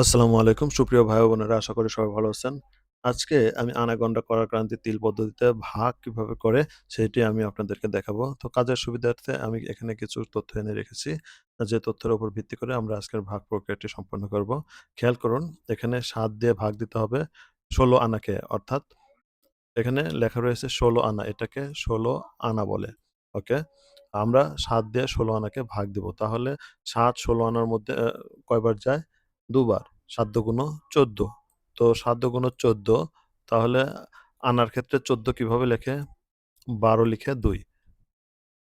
আসসালামু আলাইকুম সুপ্রিয় ভাই বোনেরা, আশা করি সবাই ভালো আছেন। আজকে আমি আনাগন্ডা করাক্রান্তি তিল পদ্ধতিতে ভাগ কীভাবে করে, সেটি আমি আপনাদেরকে দেখাবো। তো কাজের সুবিধার্থে আমি এখানে কিছু তথ্য এনে রেখেছি। যে তথ্যের উপর ভিত্তি করে আমরা আজকের ভাগ প্রক্রিয়াটি সম্পন্ন করব। খেয়াল করুন, এখানে সাত দিয়ে ভাগ দিতে হবে ১৬ আনাকে, অর্থাৎ এখানে লেখা রয়েছে ১৬ আনা, এটাকে ১৬ আনা বলে। ওকে? আমরা সাত দিয়ে ১৬ আনাকে ভাগ দিব। তাহলে ৭ ১৬ আনার মধ্যে কয়বার যায়? দুবার। ৭ দু-গুণ ১৪ তো ৭ দু-গুণ ১৪ তাহলে আনার ক্ষেত্রে ১৪ কীভাবে লেখে? ১২ লিখে দুই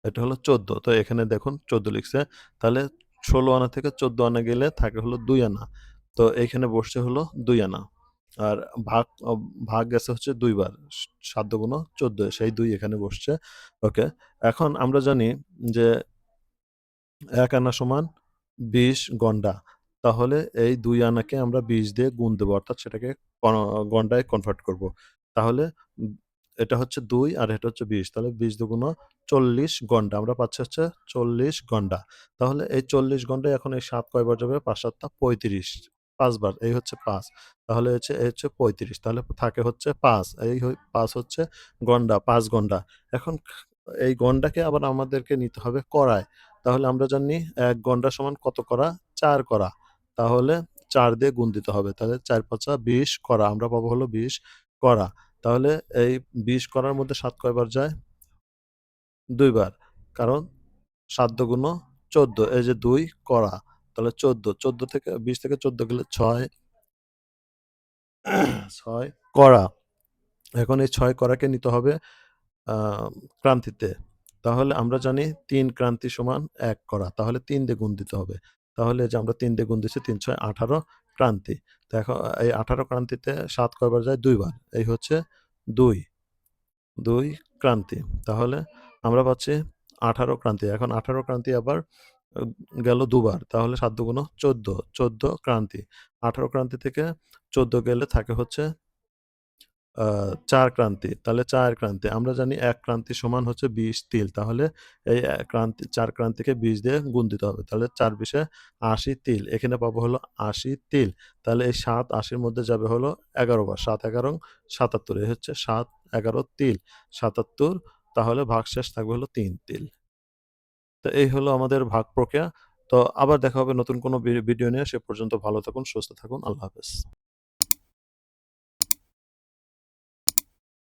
এটা হলো ১৪ তো এখানে দেখুন ১৪ লিখছে। তাহলে ১৬ আনা থেকে ১৪ আনা গেলে থাকে হলো দুই আনা। তো এইখানে বসছে হলো দুই আনা। আর ভাগ ভাগ গেছে হচ্ছে ২ বার। ৭ দু-গুণ ১৪ সেই দুই এখানে বসছে। ওকে? এখন আমরা জানি যে এক আনা সমান ২০ গন্ডা। তাহলে এই দুই আনাকে আমরা ২০ দিয়ে গুণ দেবো, অর্থাৎ সেটাকে গন্ডায় কনভার্ট করব। তাহলে এটা হচ্ছে দুই আর এটা হচ্ছে ২০ তাহলে ২০ দু-গুণ ৪০ গন্ডা। আমরা পাচ্ছি হচ্ছে ৪০ গন্ডা। তাহলে এই ৪০ গন্ডায় এখন এই সাত কয়বার যাবে? ৫ ৭ টা ৩৫ ৫ বার। এই হচ্ছে পাঁচ তাহলে হচ্ছে, এই হচ্ছে ৩৫ তাহলে থাকে হচ্ছে পাঁচ, এই পাঁচ হচ্ছে গন্ডা, পাঁচ গন্ডা। এখন এই গন্ডাকে আবার আমাদেরকে নিতে হবে কড়ায়। তাহলে আমরা জানি এক গন্ডা সমান কত কড়া? ৪ কড়া। তাহলে চার দিয়ে গুণ দিতে হবে। তাহলে ৪ ৫ ২০ কড়া। আমরা পাবো হলো ২০ কড়া। তাহলে এই ২০ কড়ার মধ্যে সাত কয়বার যায়? দুইবার কারণ সাত দু-গুণ ১৪ এই যে দুই কড়া। তাহলে ১৪ ১৪ থেকে ২০ থেকে ১৪ গেলে ৬ ৬ কড়া। এখন এই ছয় কড়াকে নিতে হবে ক্রান্তিতে। তাহলে আমরা জানি তিন ক্রান্তি সমান এক কড়া। তাহলে তিন দিয়ে গুণ দিতে হবে। তাহলে যে আমরা তিন দিয়ে দিচ্ছি ৩ ৬ ১৮ ক্রান্তি। এখন এই ১৮ ক্রান্তিতে সাত কয়বার যায়? দুইবার এই হচ্ছে ২। ২ ক্রান্তি। তাহলে আমরা পাচ্ছি ১৮ ক্রান্তি। এখন ১৮ ক্রান্তি আবার গেল দুবার। তাহলে ৭ দু-গুণ ১৪ ১৪ ক্রান্তি। ১৮ ক্রান্তি থেকে ১৪ গেলে থাকে হচ্ছে ৪ ক্রান্তি। তাহলে চার ক্রান্তি। আমরা জানি এক ক্রান্তি সমান হচ্ছে ২০ তিল। তাহলে এই ক্রান্তি চার ক্রান্তিকে ২০ দিয়ে গুণ দিতে হবে। তাহলে ৪ ২০ এ ৮০ তিল। এখানে পাবো হলো ৮০ তিল। তাহলে এই সাত আশির মধ্যে যাবে হলো ১১ বার। ৭ ১১ ৭৭ এই হচ্ছে ৭ ১১ তিল। ৭৭ তাহলে ভাগশেষ থাকবে হলো তিন তিল। তো এই হলো আমাদের ভাগ প্রক্রিয়া। তো আবার দেখা হবে নতুন কোনো ভিডিও নিয়ে। সে পর্যন্ত ভালো থাকুন, সুস্থ থাকুন। আল্লাহ হাফেজ।